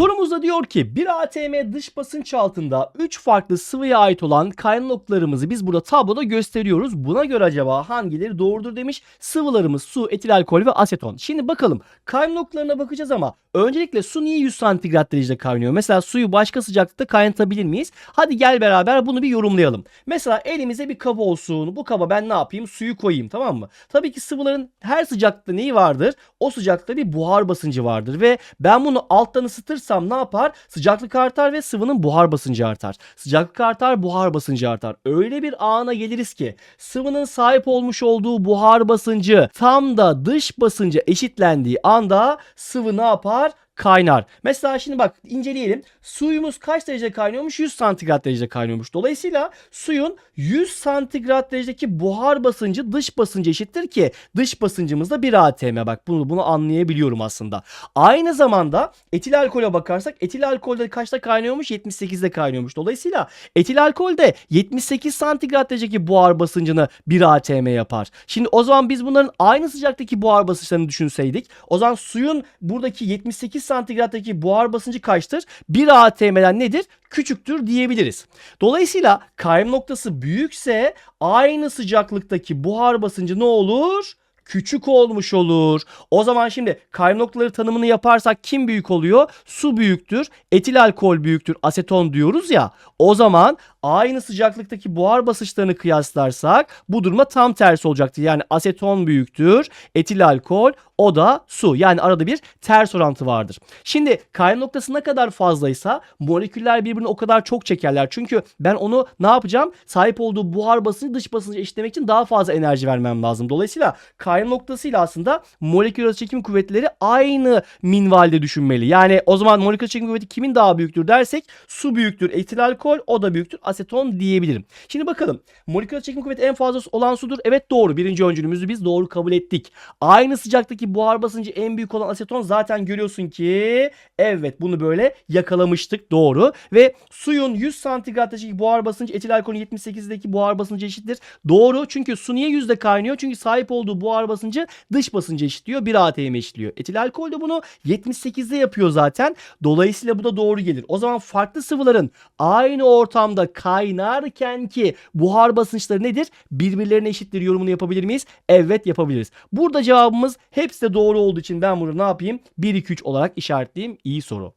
Sorumuzda diyor ki bir ATM dış basınç altında 3 farklı sıvıya ait olan kaynaklarımızı biz burada tabloda gösteriyoruz. Buna göre acaba hangileri doğrudur demiş. Sıvılarımız su, etil alkol ve aseton. Şimdi bakalım kaynaklarına bakacağız ama öncelikle su niye 100 santigrat derecede kaynıyor? Mesela suyu başka sıcaklıkta kaynatabilir miyiz? Hadi gel beraber bunu bir yorumlayalım. Mesela elimize bir kaba olsun. Bu kaba ben ne yapayım? Suyu koyayım tamam mı? Tabii ki sıvıların her sıcaklıkta neyi vardır? O sıcaklıkta bir buhar basıncı vardır ve ben bunu alttan ısıtırsam ne yapar? Sıcaklık artar ve sıvının buhar basıncı artar. Sıcaklık artar, buhar basıncı artar. Öyle bir ana geliriz ki sıvının sahip olmuş olduğu buhar basıncı tam da dış basınca eşitlendiği anda sıvı ne yapar? Kaynar. Mesela şimdi bak inceleyelim. Suyumuz kaç derece kaynıyormuş? 100 santigrat derecede kaynıyormuş. Dolayısıyla suyun 100 santigrat derecedeki buhar basıncı dış basıncı eşittir ki dış basıncımız da 1 atm. Bak bunu bunu anlayabiliyorum aslında. Aynı zamanda etil alkole bakarsak etil alkolde kaçta kaynıyormuş? 78'de kaynıyormuş. Dolayısıyla etil alkolde 78 santigrat derecedeki buhar basıncını 1 atm yapar. Şimdi o zaman biz bunların aynı sıcaktaki buhar basınçlarını düşünseydik. O zaman suyun buradaki 78 santigrattaki buhar basıncı kaçtır? 1 atm'den nedir? Küçüktür diyebiliriz. Dolayısıyla kaym noktası büyükse aynı sıcaklıktaki buhar basıncı ne olur? küçük olmuş olur. O zaman şimdi kaym noktaları tanımını yaparsak kim büyük oluyor? Su büyüktür, etil alkol büyüktür, aseton diyoruz ya. O zaman aynı sıcaklıktaki buhar basınçlarını kıyaslarsak bu duruma tam tersi olacaktır. Yani aseton büyüktür, etil alkol o da su. Yani arada bir ters orantı vardır. Şimdi kaym noktası ne kadar fazlaysa moleküller birbirini o kadar çok çekerler. Çünkü ben onu ne yapacağım? Sahip olduğu buhar basıncı dış basıncı eşitlemek için daha fazla enerji vermem lazım. Dolayısıyla kaym noktasıyla aslında molekül arası çekim kuvvetleri aynı minvalde düşünmeli. Yani o zaman molekül çekim kuvveti kimin daha büyüktür dersek su büyüktür, etil alkol o da büyüktür, aseton diyebilirim. Şimdi bakalım molekül çekim kuvveti en fazla olan sudur. Evet doğru. Birinci öncülümüzü biz doğru kabul ettik. Aynı buhar basıncı en büyük olan aseton zaten görüyorsun ki evet bunu böyle yakalamıştık doğru. Ve suyun 100 santigraddaki buhar basıncı etil alkolün 78'deki buhar basıncı eşittir. Doğru çünkü su niye yüzde kaynıyor? Çünkü sahip olduğu buhar basıncı dış basıncı eşitliyor. 1 atm eşitliyor. Etil alkol de bunu 78'de yapıyor zaten. Dolayısıyla bu da doğru gelir. O zaman farklı sıvıların aynı ortamda kaynarken ki buhar basınçları nedir? Birbirlerine eşittir yorumunu yapabilir miyiz? Evet yapabiliriz. Burada cevabımız hepsi de doğru olduğu için ben bunu ne yapayım? 1 2 3 olarak işaretleyeyim. İyi soru.